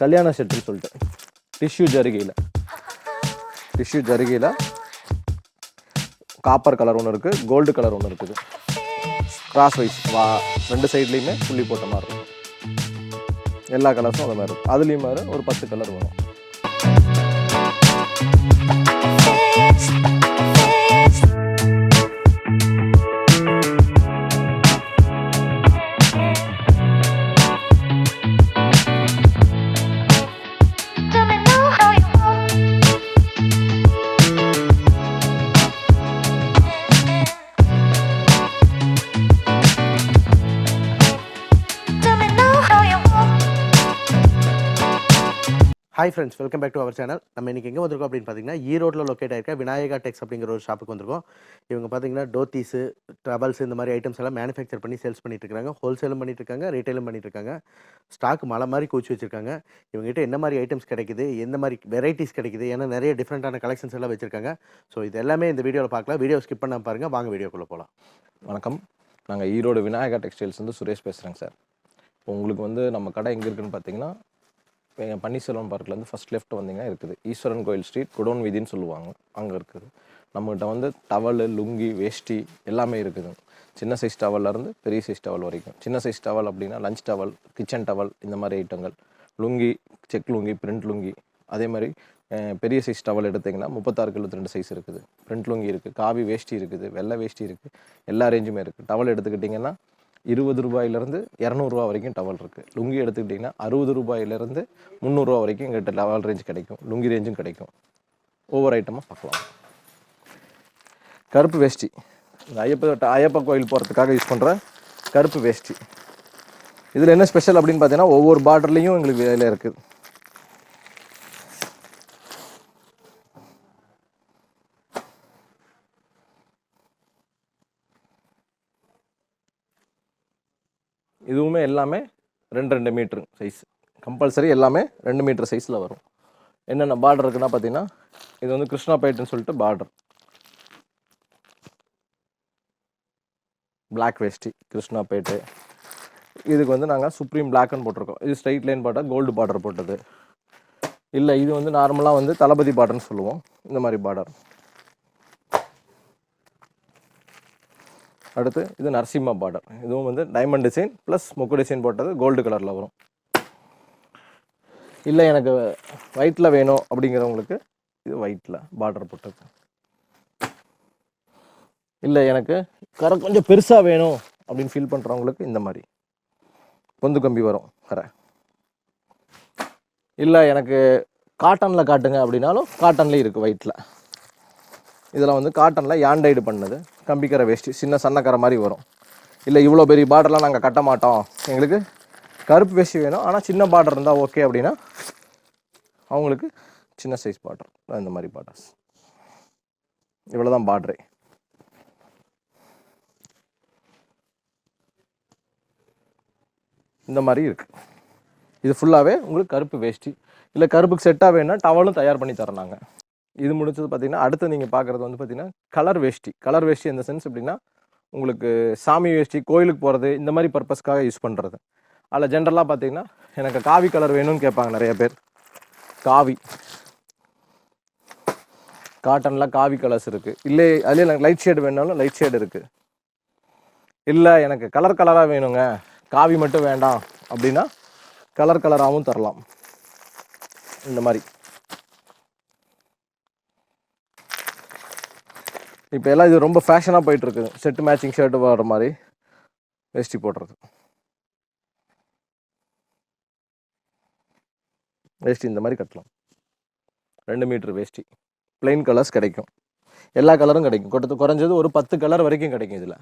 கல்யாண செட்டுன்னு சொல்லிட்டு டிஷ்யூ ஜருகையில். டிஷ்யூ ஜருகையில் காப்பர் கலர் ஒன்று இருக்குது கோல்டு கலர் ஒன்று இருக்குது. கிராஸ் வைஸ் வா ரெண்டு சைட்லேயுமே புள்ளி போட்ட மாதிரி இருக்கும். எல்லா கலர்ஸும் அது மாதிரி இருக்கும். அதுலேயும் மாதிரி ஒரு பத்து கலர் வரும். Hi friends welcome back to our channel நம்ம இன்றைக்கி எங்கே வந்திருக்கோம் அப்படின்னு பார்த்தீங்கன்னா ஈரோட்டில் லொக்கேட் ஆயிருக்க விநாயகா டெக்ஸ் அப்படிங்கிற ஒரு ஷாப்புக்கு வந்திருக்கோம். இவங்க பார்த்தீங்கன்னா டோத்தீஸு ட்ரபல்ஸ் இந்த மாதிரி ஐட்டம்ஸ் எல்லாம் மேனுஃபேக்சர் பண்ணி சேல்ஸ் பண்ணிட்டு இருக்காங்க. ஹோல்சேலும் பண்ணிட்டு இருக்காங்க ரீட்டைலும் பண்ணிட்டு இருக்காங்க. ஸ்டாக் மலை மாதிரி கூச்சி வச்சிருக்காங்க. இவங்ககிட்ட என்ன மாதிரி ஐட்டம்ஸ் கிடைக்குது எந்த மாதிரி வெரைட்டிஸ் கிடைக்குது ஏன்னா நிறைய டிஃப்ரெண்ட்டான கலெக்ஷன்ஸ் எல்லாம் வச்சிருக்காங்க. ஸோ இது எல்லாமே இந்த வீடியோவில் பார்க்கலாம். வீடியோ ஸ்கிப் பண்ணாமல் பாருங்கள் வாங்க வீடியோக்குள்ளே போகலாம் வணக்கம். நாங்கள் ஈரோடு விநாயகா டெக்ஸ்டைல்ஸ் வந்து சுரேஷ் பேசுகிறேங்க சார். இப்போ உங்களுக்கு வந்து நம்ம கடை எங்கே இருக்குன்னு பார்த்தீங்கன்னா இப்போ பன்னீர்செல்வம் பார்க்லேருந்து ஃபஸ்ட் லெஃப்ட் வந்தீங்கன்னா இருக்குது. ஈஸ்வரன் கோயில் ஸ்ட்ரீட் குடோன் வீதின்னு சொல்லுவாங்க. அங்கே இருக்குது. நம்மகிட்ட வந்து டவலு லுங்கி வேஷ்டி எல்லாமே இருக்குது. சின்ன சைஸ் டவல்லேருந்து பெரிய சைஸ் டவல் வரைக்கும். சின்ன சைஸ் டவல் அப்படின்னா லஞ்ச் டவல் கிச்சன் டவல் இந்த மாதிரி ஐட்டங்கள் லுங்கி செக் லுங்கி பிரிண்ட் லுங்கி. அதே மாதிரி பெரிய சைஸ் டவல் எடுத்திங்கன்னா முப்பத்தாறு கிலோத்து ரெண்டு சைஸ் இருக்குது. பிரிண்ட் லுங்கி இருக்குது. காவி வேஷ்டி இருக்குது. வெள்ளை வேஷ்டி இருக்குது. எல்லா ரேஞ்சுமே இருக்குது. டவல் எடுத்துக்கிட்டிங்கன்னா இருபது ரூபாயிலேருந்து இரநூறுவா வரைக்கும் டவல் இருக்குது லுங்கி எடுத்துக்கிட்டிங்கன்னா அறுபது ரூபாயிலேருந்து முந்நூறுரூவா வரைக்கும் எங்கிட்ட டவல் ரேஞ்ச் கிடைக்கும். லுங்கி ரேஞ்சும் கிடைக்கும். ஒவ்வொரு ஐட்டமாக பார்க்கலாம். கருப்பு வேஷ்டி. இந்த ஐயப்ப ஐயப்ப கோயில் போகிறதுக்காக யூஸ் பண்ணுற கருப்பு வேஷ்டி. இதில் என்ன ஸ்பெஷல் அப்படின்னு பார்த்தீங்கன்னா ஒவ்வொரு பார்டர்லேயும் எங்களுக்கு வேலை இருக்குது இதுவுமே எல்லாமே ரெண்டு ரெண்டு மீட்ரு சைஸ் கம்பல்சரி எல்லாமே ரெண்டு மீட்டர் சைஸில் வரும். என்னென்ன பார்டர் இருக்குன்னா பார்த்தீங்கன்னா இது வந்து கிருஷ்ணா பேட்டுன்னு சொல்லிட்டு பார்டர் பிளாக் வேஷ்டி கிருஷ்ணாபேட்டு இதுக்கு வந்து நாங்கள் சுப்ரீம் பிளாக்னு போட்டிருக்கோம். இது straight line border gold border போட்டது. இல்லை இது வந்து நார்மலாக வந்து தளபதி பார்டர்னு சொல்லுவோம். இந்த மாதிரி பார்டர் அடுத்து இது நரசிம்மா பார்டர் இதுவும் வந்து டைமண்ட் டிசைன் ப்ளஸ் மொக்கு டிசைன் போட்டது கோல்டு கலரில் வரும். இல்லை எனக்கு ஒயிட்டில் வேணும் அப்படிங்கிறவங்களுக்கு இது ஒயிட்டில் பார்டர் போட்டது. இல்லை எனக்கு கரை கொஞ்சம் பெருசாக வேணும் அப்படின்னு ஃபீல் பண்ணுறவங்களுக்கு இந்த மாதிரி. பொந்து கம்பி வரும் கரை. இல்லை எனக்கு காட்டனில் காட்டுங்க அப்படின்னாலும் காட்டன்லேயும் இருக்குது ஒயிட்டில் இதெல்லாம் வந்து காட்டனில் யாண்டைடு பண்ணது. கம்பிக்கரை வேஷ்டி சின்ன சன்னக்கரை மாதிரி வரும். இல்லை இவ்வளோ பெரிய பார்டர்லாம் நாங்கள் கட்ட மாட்டோம். எங்களுக்கு கருப்பு வேஷ்டி வேணும். ஆனால் சின்ன பார்டர் இருந்தால் ஓகே அப்படின்னா அவங்களுக்கு சின்ன சைஸ் பார்டர் இந்த மாதிரி பார்டர்ஸ் இவ்வளோ தான் பார்டரே இந்த மாதிரி இருக்குது இது ஃபுல்லாகவே உங்களுக்கு கருப்பு வேஷ்டி இல்லை கருப்புக்கு செட்டாக வேணும்னா டவலும் தயார் பண்ணி தரோம் நாங்கள் இது முடிச்சது பார்த்தீங்கன்னா அடுத்து நீங்கள் பார்க்குறது வந்து பார்த்தீங்கன்னா கலர் வேஷ்டி. கலர் வேஷ்டி இந்த சென்ஸ் எப்படின்னா உங்களுக்கு சாமி வேஷ்டி கோயிலுக்கு போகிறது இந்த மாதிரி பர்பஸ்க்காக யூஸ் பண்ணுறது அதில் ஜென்ரலாக பார்த்தீங்கன்னா எனக்கு காவி கலர் வேணும்னு கேட்பாங்க நிறைய பேர். காவி. காட்டனில் காவி கலர்ஸ் இருக்குது இல்லை அதில் எனக்கு லைட் ஷேடு வேணாலும் லைட் ஷேடு இருக்குது இல்லை எனக்கு கலர் கலராக வேணுங்க. காவி மட்டும் வேண்டாம் அப்படின்னா கலர் கலராகவும் தரலாம். இந்த மாதிரி. இப்போ எல்லாம் இது ரொம்ப ஃபேஷனாக போயிட்டு இருக்குது செட்டு மேட்சிங் ஷர்ட்டு வர மாதிரி வேஷ்டி போடுறது. வேஷ்டி இந்த மாதிரி கட்டலாம். ரெண்டு மீட்ரு வேஷ்டி. பிளெயின் கலர்ஸ் கிடைக்கும். எல்லா கலரும் கிடைக்கும். கொடுத்து குறைஞ்சது ஒரு பத்து கலர் வரைக்கும் கிடைக்கும் இதில்.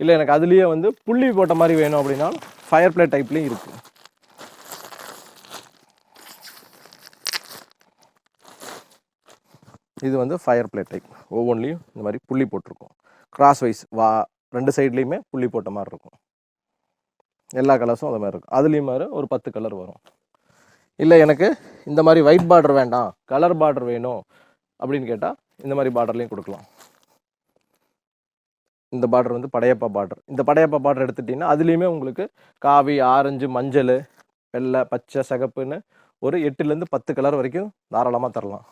இல்லை எனக்கு அதுலேயே வந்து புள்ளி போட்ட மாதிரி வேணும் அப்படின்னா ஃபயர் பிளே டைப்லேயும் இருக்குது இது வந்து ஃபயர் பிளேட் டைப் ஒவ்வொன்றிலையும் இந்த மாதிரி புள்ளி போட்டிருக்கும். கிராஸ் வைஸ் வா ரெண்டு சைட்லேயுமே புள்ளி போட்ட மாதிரி இருக்கும். எல்லா கலர்ஸும் அது மாதிரி இருக்கும். அதுலேயும் மாதிரி ஒரு பத்து கலர் வரும். இல்லை எனக்கு இந்த மாதிரி ஒயிட் பார்டர் வேண்டாம் கலர் பார்டர் வேணும் அப்படின்னு கேட்டால் இந்த மாதிரி பார்டர்லேயும் கொடுக்கலாம். இந்த பார்டர் வந்து படையப்பா பார்டர் இந்த படையப்பா பார்டர் எடுத்துட்டிங்கன்னா அதுலேயுமே உங்களுக்கு காவி ஆரஞ்சு மஞ்சள் வெள்ளை பச்சை சிகப்புன்னு ஒரு எட்டுலேருந்து பத்து கலர் வரைக்கும் தாராளமாக தரலாம்.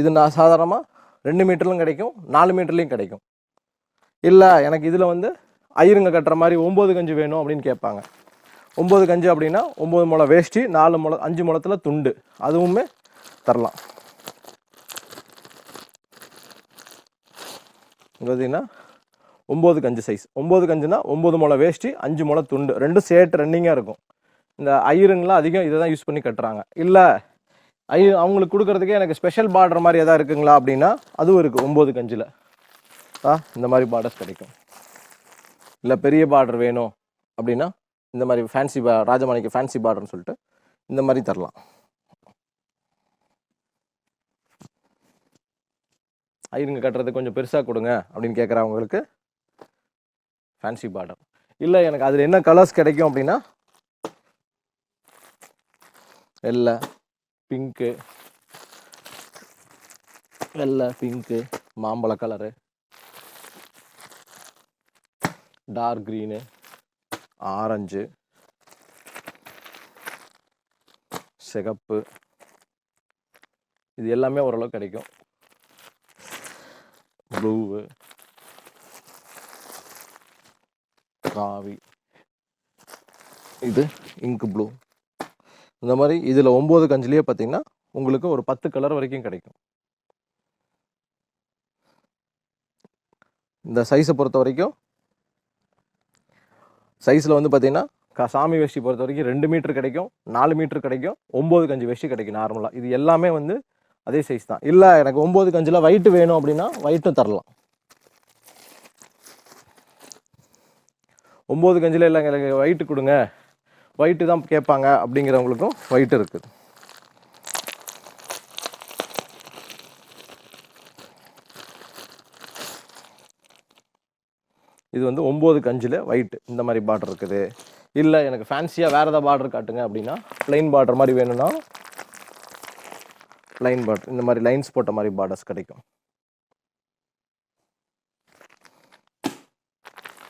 இது நான் சாதாரணமாக ரெண்டு மீட்டர்லையும் கிடைக்கும் நாலு மீட்டர்லையும் கிடைக்கும். இல்லை எனக்கு இதில் வந்து ஐயருங்க கட்டுற மாதிரி ஒம்பது கஞ்சு வேணும் அப்படின்னு கேட்பாங்க. ஒம்பது கஞ்சு அப்படின்னா ஒம்பது முளை வேஷ்டி நாலு முளை அஞ்சு முளத்தில் துண்டு. அதுவுமே தரலாம். பார்த்தீங்கன்னா ஒம்பது கஞ்சு சைஸ் ஒம்பது கஞ்சுனா ஒம்பது முளை வேஷ்டி அஞ்சு முளை துண்டு. ரெண்டும் சேட்டு ரன்னிங்காக இருக்கும். இந்த ஐயருங்களாம் அதிகம் இதை தான் யூஸ் பண்ணி கட்டுறாங்க. இல்லை ஐ அவங்களுக்கு கொடுக்குறதுக்கே எனக்கு ஸ்பெஷல் பார்டர் மாதிரி எதாவது இருக்குங்களா அப்படின்னா அதுவும் இருக்குது ஒம்பது கஞ்சில். ஆ இந்த மாதிரி பார்டர்ஸ் கிடைக்கும். இல்லை பெரிய பார்டர் வேணும் அப்படின்னா இந்த மாதிரி ஃபேன்சி பா ராஜமாணிக்கு ஃபேன்சி பார்டர்னு சொல்லிட்டு இந்த மாதிரி தரலாம். ஐருங்க கட்டுறது கொஞ்சம் பெருசாக கொடுங்க அப்படின்னு கேட்குறவங்களுக்கு ஃபேன்சி பார்டர் இல்லை எனக்கு அதில் என்ன கலர்ஸ் கிடைக்கும் அப்படின்னா வெள்ளை பிங்க்கு வெள்ளை. பிங்க்கு மாம்பழ கலரு டார்க் க்ரீனு ஆரஞ்சு சிகப்பு. இது எல்லாமே ஓரளவு கிடைக்கும். ப்ளூவு காவி. இது இங்க் ப்ளூ இந்த மாதிரி இதில் ஒம்பது கஞ்சிலேயே பார்த்தீங்கன்னா உங்களுக்கு ஒரு பத்து கலர் வரைக்கும் கிடைக்கும். இந்த சைஸை பொறுத்த வரைக்கும் சைஸில் வந்து பார்த்தீங்கன்னா சாமி வேஷ்டி பொறுத்த வரைக்கும் ரெண்டு மீட்டர் கிடைக்கும் நாலு மீட்டர் கிடைக்கும் ஒம்பது கஞ்சி வேஷ்டி கிடைக்கும் நார்மலாக இது எல்லாமே வந்து அதே சைஸ் தான். இல்லை எனக்கு ஒம்பது கஞ்சில் ஒயிட்டு வேணும் அப்படின்னா ஒயிட்டும் தரலாம். ஒம்பது கஞ்சில் இல்லை எனக்கு ஒயிட்டு கொடுங்க. ஒயிட்டு தான் கேட்பாங்க அப்படிங்கிறவங்களுக்கும் ஒயிட் இருக்குது. இது வந்து ஒம்பது கஞ்சில் ஒயிட் இந்த மாதிரி பார்டர் இருக்குது. இல்லை எனக்கு ஃபேன்சியாக வேறு ஏதாவது பார்டர் காட்டுங்க அப்படின்னா ப்ளைன் பார்டர் மாதிரி வேணும்னா லைன் பார்டர் இந்த மாதிரி லைன்ஸ் போட்ட மாதிரி பார்டர்ஸ் கிடைக்கும்.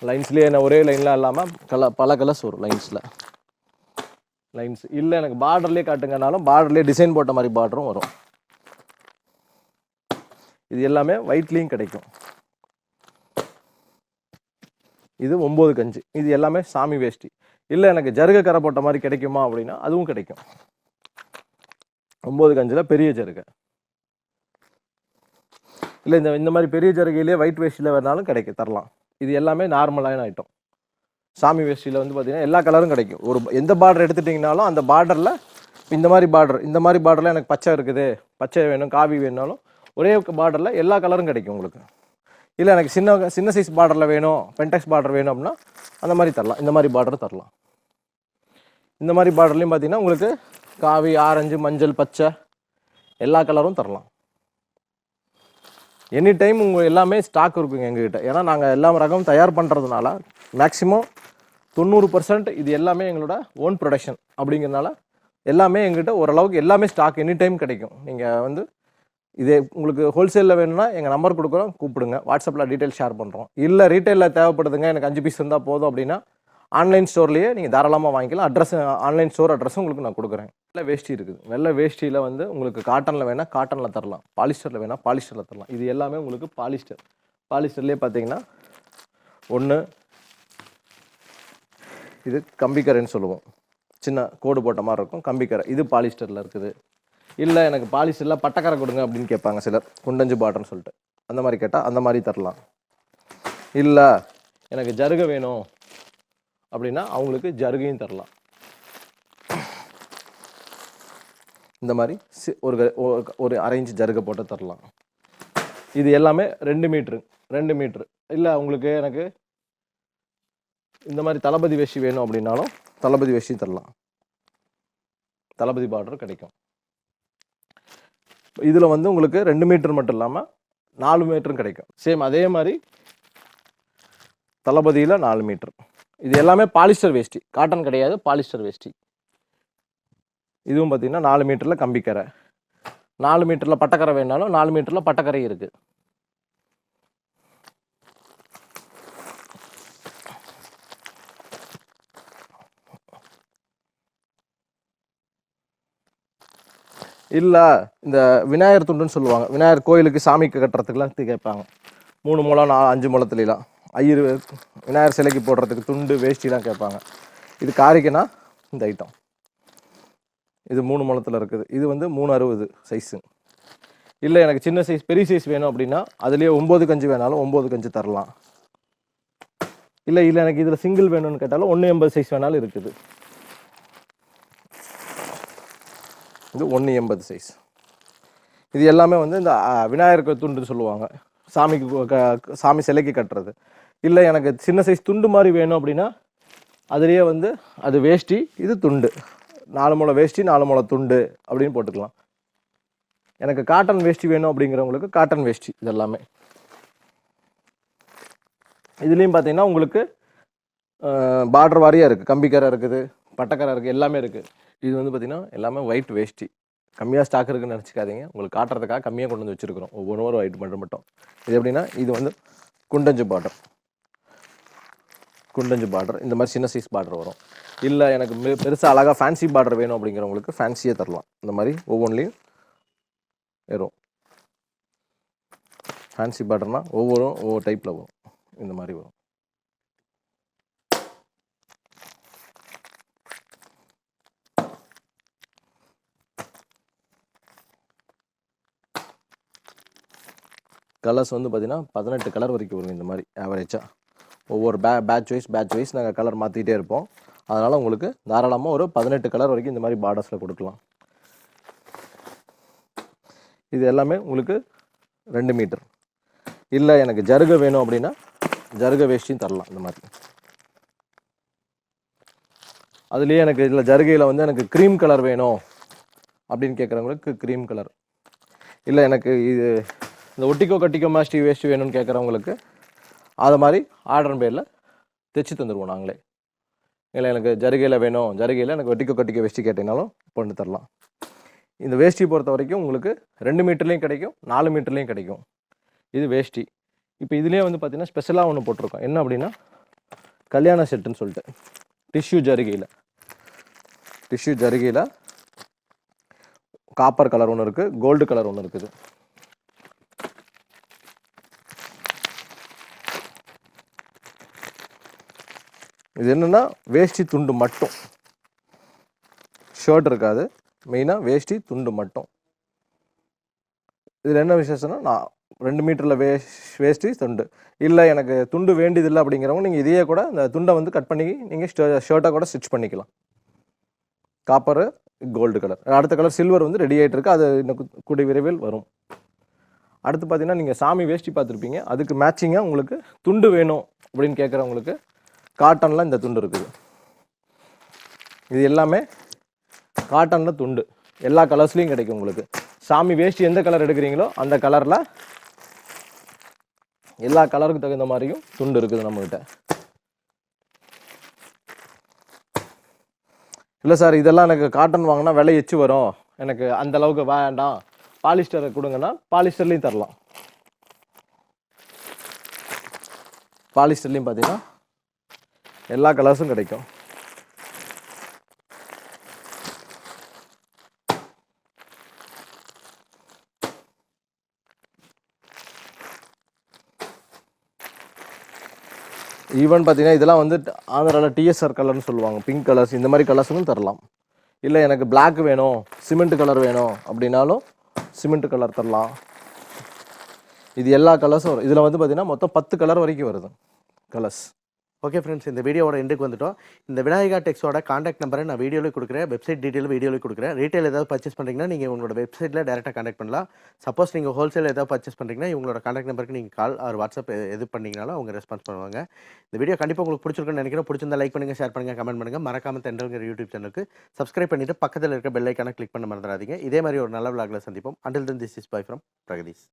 லைன்ஸ்லேயே என்ன ஒரே லைன்லாம் இல்லாமல் கல பல கலர்ஸ் வரும் லைன்ஸில் லைன்ஸ் இல்லை எனக்கு பார்டர்லேயே காட்டுங்கனாலும் பார்டர்லேயே டிசைன் போட்ட மாதிரி பார்டரும் வரும். இது எல்லாமே ஒயிட்லேயும் கிடைக்கும். இது ஒம்பது கஞ்சி. இது எல்லாமே சாமி வேஷ்டி. இல்லை எனக்கு ஜருக கரை போட்ட மாதிரி கிடைக்குமா அப்படின்னா அதுவும் கிடைக்கும். ஒம்பது கஞ்சில் பெரிய ஜருகை. இல்லை இந்த இந்த மாதிரி பெரிய ஜருகையிலே ஒயிட் வேஷ்டியில் வேணாலும் கிடைக்கும் தரலாம். இது எல்லாமே நார்மலான ஐட்டம் சாமி வேஷ்டியில் வந்து பார்த்தீங்கன்னா எல்லா கலரும் கிடைக்கும். ஒரு எந்த பார்டர் எடுத்துட்டிங்கனாலும் அந்த பார்டரில் இந்த மாதிரி பார்டர் இந்த மாதிரி பார்டரில் எனக்கு பச்சை இருக்குது பச்சை வேணும் காவி வேணுனாலும் ஒரே பார்டரில் எல்லா கலரும் கிடைக்கும் உங்களுக்கு. இல்லை எனக்கு சின்ன சின்ன சைஸ் பார்டரில் வேணும் பென்டெக்ஸ் பார்டர் வேணும் அப்படின்னா அந்த மாதிரி தரலாம். இந்த மாதிரி பார்டர் தரலாம். இந்த மாதிரி பார்டர்லேயும் பார்த்தீங்கன்னா உங்களுக்கு காவி ஆரஞ்சு மஞ்சள் பச்சை எல்லா கலரும் தரலாம். எனி டைம் உங்கள் எல்லாமே ஸ்டாக் இருக்குங்க எங்ககிட்ட. ஏன்னா நாங்கள் எல்லா ரகம் தயார் பண்ணுறதுனால மேக்ஸிமம் தொண்ணூறு பர்சன்ட் இது எல்லாமே எங்களோட ஓன் ப்ரொடக்ஷன் அப்படிங்கிறதுனால எல்லாமே எங்கிட்ட ஓரளவுக்கு எல்லாமே ஸ்டாக் எனி டைம் கிடைக்கும். நீங்கள் வந்து இதே உங்களுக்கு ஹோல்சேலில் வேணும்னா எங்கள் நம்பர் கொடுக்குறோம் கூப்பிடுங்க. வாட்ஸ்அப்பில் டீட்டெயில் ஷேர் பண்ணுறோம் இல்லை ரீட்டைலில் தேவைப்படுதுங்க எனக்கு அஞ்சு பீஸ் இருந்தால் போதும் அப்படின்னா ஆன்லைன் ஸ்டோர்லேயே நீங்கள் தாராளமாக வாங்கிக்கலாம். அட்ரஸ் ஆன்லைன் ஸ்டோர் அட்ரஸும் உங்களுக்கு நான் கொடுக்குறேன். வெள்ளை வேஷ்டி இருக்குது. வெள்ளை வேஷ்டியில் வந்து உங்களுக்கு காட்டனில் வேணால் காட்டனில் தரலாம். பாலிஸ்டரில் வேணால் பாலிஸ்டரில் தரலாம். இது எல்லாமே உங்களுக்கு பாலிஸ்டர் பாலிஸ்டர்லேயே பார்த்தீங்கன்னா ஒன்று இது கம்பிக்கரைன்னு சொல்லுவோம். சின்ன கோடு போட்ட மாதிரி இருக்கும். கம்பிக்கரை. இது பாலிஸ்டரில் இருக்குது. இல்லை எனக்கு பாலிஸ்டரில் பட்டக்கரை கொடுங்க அப்படின்னு கேட்பாங்க சிலர். குண்டஞ்சு பாட்டர்னு சொல்லிட்டு. அந்த மாதிரி கேட்டால் அந்த மாதிரி தரலாம். இல்லை எனக்கு ஜருக வேணும் அப்படின்னா அவங்களுக்கு ஜருகையும் தரலாம். இந்த மாதிரி ஒரு ஒரு- ஒரு ஜருகை போட்டு தரலாம். இது எல்லாமே ரெண்டு மீட்ரு. ரெண்டு மீட்ரு. இல்லை உங்களுக்கு எனக்கு இந்த மாதிரி தளபதி வேஷி வேணும் அப்படின்னாலும் தளபதி வேஷி தரலாம். தளபதி பார்டர் கிடைக்கும். இதில் வந்து உங்களுக்கு ரெண்டு மீட்டர் மட்டும் இல்லாமல் நாலு மீட்டரும் கிடைக்கும். சேம் அதே மாதிரி தளபதியில் நாலு மீட்டர் இது எல்லாமே பாலிஸ்டர் வேஷ்டி. காட்டன் கிடையாது பாலிஸ்டர் வேஷ்டி. இதுவும் பார்த்தீங்கன்னா நாலு மீட்டரில் கம்பிக்கரை. நாலு மீட்டரில் பட்டக்கரை வேணாலும் நாலு மீட்டரில் பட்டக்கரை இருக்குது இல்லை இந்த விநாயகர் துண்டுன்னு சொல்லுவாங்க. விநாயகர் கோயிலுக்கு சாமிக்கு கட்டுறதுக்குலாம் கேட்பாங்க. மூணு முளம் நாலு அஞ்சு முழத்துலாம் ஐயர் விநாயகர் சிலைக்கு போடுறதுக்கு துண்டு வேஷ்டிலாம் கேட்பாங்க. இது காரிக்கைனா இந்த ஐட்டம் இது மூணு முழத்தில் இருக்குது. இது வந்து மூணு அறுபது சைஸு இல்லை எனக்கு சின்ன சைஸ் பெரிய சைஸ் வேணும் அப்படின்னா அதுலேயே ஒம்பது கஞ்சி வேணாலும் ஒம்பது கஞ்சி தரலாம். இல்லை இல்லை எனக்கு இதில் சிங்கிள் வேணும்னு கேட்டாலும் ஒன்று எண்பது சைஸ் வேணாலும் இருக்குது. இது ஒன்று எண்பது சைஸ் இது எல்லாமே வந்து இந்த விநாயகர் விநாயகருக்கு துண்டுன்னு சொல்லுவாங்க. சாமிக்கு க- சாமி சிலைக்கு கட்டுறது. இல்லை எனக்கு சின்ன சைஸ் துண்டு மாதிரி வேணும் அப்படின்னா அதுலேயே வந்து அது வேஷ்டி இது துண்டு. நாலு முளை வேஷ்டி நாலு முளை துண்டு அப்படின்னு போட்டுக்கலாம். எனக்கு காட்டன் வேஷ்டி வேணும் அப்படிங்கிறவங்களுக்கு காட்டன் வேஷ்டி இது எல்லாமே இதுலேயும் பார்த்தீங்கன்னா உங்களுக்கு பார்டர் வாரியாக இருக்குது கம்பிக்கரை இருக்குது பட்டக்கரை இருக்குது எல்லாமே இருக்குது இது வந்து பார்த்திங்கன்னா எல்லாமே ஒயிட் வேஷ்டி கம்மியாக ஸ்டாக் இருக்குன்னு நினச்சிக்காதீங்க. உங்களுக்கு காட்டுறதுக்காக கம்மியாக கொண்டு வந்து வச்சுருக்கிறோம். ஒவ்வொரு ஒரு ஒயிட் மட்டும் மட்டும். இது எப்படின்னா இது வந்து குண்டஞ்சு பார்டர் குண்டஞ்சு பார்டர் இந்த மாதிரி சின்ன சைஸ் பார்டர் வரும். இல்லை எனக்கு பெருசாக அழகாக ஃபேன்சி பார்டர் வேணும் அப்படிங்கிறவங்களுக்கு ஃபேன்சியே தரலாம். இந்த மாதிரி ஒவ்வொன்றிலையும் வரும். ஃபேன்சி பார்டர்னால் ஒவ்வொரு ஒவ்வொரு டைப்பில் வரும். இந்த மாதிரி வரும். கலர்ஸ் வந்து பார்த்தீங்கன்னா பதினெட்டு கலர் வரைக்கும் வரும் இந்த மாதிரி ஆவரேஜாக ஒவ்வொரு பே பேட்ச் வைஸ் பேட்ச் வைஸ் நாங்கள் கலர் மாற்றிக்கிட்டே இருப்போம். அதனால் உங்களுக்கு தாராளமாக ஒரு பதினெட்டு கலர் வரைக்கும் இந்த மாதிரி பார்டர்ஸில் கொடுக்கலாம். இது எல்லாமே உங்களுக்கு ரெண்டு மீட்டர் இல்லை எனக்கு ஜருகை வேணும் அப்படின்னா ஜருகை வேஷ்டியும் தரலாம் இந்த மாதிரி. அதுலேயே எனக்கு இதில் ஜருகையில் வந்து எனக்கு க்ரீம் கலர் வேணும் அப்படின்னு கேட்குறவங்களுக்கு க்ரீம் கலர் இல்லை எனக்கு இது இந்த ஒட்டிக்கோ கட்டிக்கோ மாஸ்டி வேஷ்டி வேணும்னு கேட்குறவங்களுக்கு அது மாதிரி ஆர்டர் பேரில் தைச்சி தந்துடுவோம் நாங்களே. இல்லை எனக்கு ஜருகையில் வேணும் ஜருகையில் எனக்கு ஒட்டிக்கோ கட்டிக்கோ வேஷ்டி கேட்டிங்கனாலும் பண்ணி தரலாம். இந்த வேஷ்டி பொறுத்த வரைக்கும் உங்களுக்கு ரெண்டு மீட்டர்லேயும் கிடைக்கும் நாலு மீட்டர்லேயும் கிடைக்கும். இது வேஷ்டி. இப்போ இதுலேயே வந்து பார்த்திங்கன்னா ஸ்பெஷலாக ஒன்று போட்டிருக்கோம். என்ன அப்படின்னா கல்யாண செட்டுன்னு சொல்லிட்டு. டிஷ்யூ ஜருகையில். டிஷ்யூ ஜருகையில் காப்பர் கலர் ஒன்று இருக்குது கோல்டு கலர் ஒன்று இருக்குது. இது என்னென்னா வேஷ்டி துண்டு மட்டும். ஷர்ட் இருக்காது. மெயினாக வேஷ்டி துண்டு மட்டும். இதில் என்ன விசேஷம்னா நான் ரெண்டு மீட்டரில் வேஷ் வேஷ்டி துண்டு. இல்லை எனக்கு துண்டு வேண்டியதில்லை அப்படிங்கிறவங்க நீங்கள் இதையே கூட இந்த துண்டை வந்து கட் பண்ணி நீங்கள் ஷர்ட்டை கூட ஸ்டிச் பண்ணிக்கலாம். காப்பரு கோல்டு கலர் அடுத்த கலர் சில்வர் வந்து ரெடி ஆகிட்டு இருக்கு. அது இன்னும் கூடிய விரைவில் வரும். அடுத்து பார்த்தீங்கன்னா நீங்கள் சாமி வேஷ்டி பார்த்துருப்பீங்க. அதுக்கு மேட்சிங்காக உங்களுக்கு துண்டு வேணும் அப்படின்னு கேட்குறவங்களுக்கு காட்டனில் இந்த துண்டு இருக்குது. இது எல்லாமே காட்டனில் துண்டு. எல்லா கலர்ஸ்லேயும் கிடைக்கும் உங்களுக்கு. சாமி வேஷ்டி எந்த கலர் எடுக்கிறீங்களோ அந்த கலரில் எல்லா கலருக்கு தகுந்த மாதிரியும் துண்டு இருக்குது நம்மக்கிட்ட இல்லை சார் இதெல்லாம் எனக்கு காட்டன் வாங்கினா விலை எச்சு வரும். எனக்கு அந்த அளவுக்கு வேண்டாம். பாலிஸ்டரை கொடுங்கன்னா பாலிஸ்டர்லேயும் தரலாம். பாலிஸ்டர்லேயும் பார்த்தீங்கன்னா எல்லா கலர்ஸும் கிடைக்கும். ஈவன் பார்த்தீங்கன்னா இதெல்லாம் வந்து ஆந்திராவில் டிஎஸ்ஆர் கலர்னு சொல்லுவாங்க. பிங்க் கலர்ஸ் இந்த மாதிரி கலர்ஸும் தரலாம். இல்லை எனக்கு பிளாக் வேணும் சிமெண்ட் கலர் வேணும் அப்படின்னாலும் சிமெண்ட் கலர் தரலாம். இது எல்லா கலர்ஸும் வரும். இதில் வந்து பார்த்திங்கன்னா மொத்தம் பத்து கலர் வரைக்கும் வருது கலர்ஸ் ஓகே ஃப்ரெண்ட்ஸ் இந்த வீடியோவோட எண்டுக்கு வந்துட்டோம். இந்த விநாயகா டெக்ஸோட காண்டாக்ட் நம்பரை நான் வீடியோவில் கொடுக்குறேன். வெப்சைட் டீட்டெயில் வீடியோவில் கொடுக்குறேன். ரீட்டைல் ஏதாவது பர்ச்சேஸ் பண்ணுறீங்கன்னா நீங்கள் உங்களோட வெப்சைட்டில் டேரெக்டாக காண்டாக்ட் பண்ணலாம். சப்போஸ் நீங்கள் ஹோல்சேல் ஏதாவது பர்ச்சேஸ் பண்ணுறீங்கன்னா இவங்களோட காண்டாக்ட் நம்பருக்கு நீங்கள் கால் ஆர் வாட்ஸ்அப் எது பண்ணீங்கனாலும் அவங்க ரெஸ்பான்ஸ் பண்ணுவாங்க. இந்த வீடியோ கண்டிப்பாக உங்களுக்கு பிடிச்சிருக்குன்னு நினைக்கிறேன். பிடிச்சிருந்தா லைக் பண்ணுங்கள் ஷேர் பண்ணுங்கள் கமெண்ட் பண்ணுங்கள் மறக்காம தென்றல்ங்கிற யூடியூப் சேனலுக்கு சப்ஸ்கிரைப் பண்ணிட்டு பக்கத்தில் இருக்க பெல்லைக்கான கிளிக் பண்ண மறந்துடாதீங்க. இதே மாதிரி ஒரு நல்ல விளாகில் சந்திப்போம். Until then this is bye from Pragadeesh